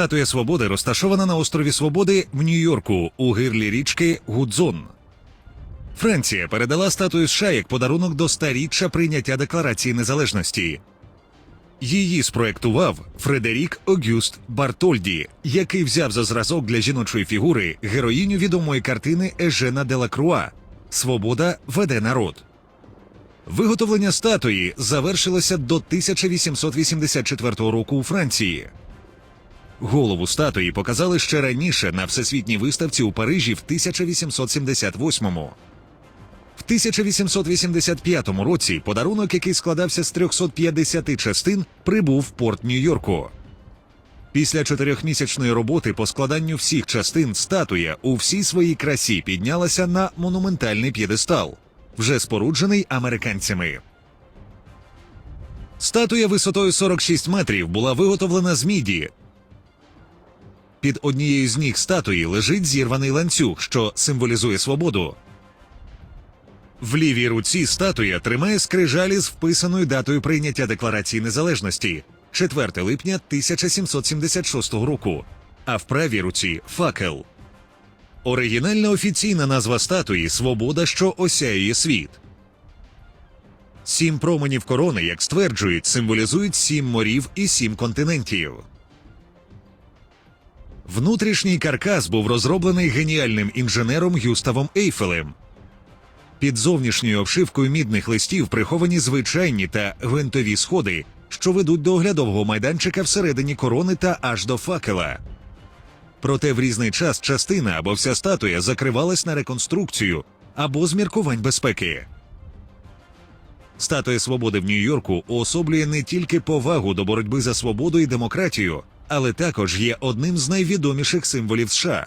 Статуя Свободи розташована на острові Свободи в Нью-Йорку у гирлі річки Гудзон. Франція передала статую США як подарунок до старіччя прийняття Декларації Незалежності. Її спроектував Фредерік Огюст Бартольді, який взяв за зразок для жіночої фігури героїню відомої картини Ежена Делакруа Свобода веде народ. Виготовлення статуї завершилося до 1884 року у Франції. Голову статуї показали ще раніше на всесвітній виставці у Парижі в 1878-му. В 1885 році подарунок, який складався з 350 частин, прибув в порт Нью-Йорку. Після чотирьохмісячної роботи по складанню всіх частин статуя у всій своїй красі піднялася на монументальний п'єдестал, вже споруджений американцями. Статуя висотою 46 метрів була виготовлена з міді. Під однією з ніг статуї лежить зірваний ланцюг, що символізує свободу. В лівій руці статуя тримає скрижалі з вписаною датою прийняття Декларації Незалежності 4 липня 1776 року, а в правій руці факел. Оригінальна офіційна назва статуї Свобода, що осяює світ. Сім променів корони, як стверджують, символізують сім морів і сім континентів. Внутрішній каркас був розроблений геніальним інженером Гюставом Ейфелем. Під зовнішньою обшивкою мідних листів приховані звичайні та гвинтові сходи, що ведуть до оглядового майданчика всередині корони та аж до факела. Проте в різний час частина або вся статуя закривалась на реконструкцію або з міркувань безпеки. Статуя свободи в Нью-Йорку уособлює не тільки повагу до боротьби за свободу і демократію, але також є одним з найвідоміших символів США.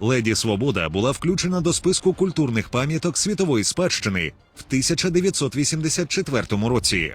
Леді Свобода була включена до списку культурних пам'яток світової спадщини в 1984 році.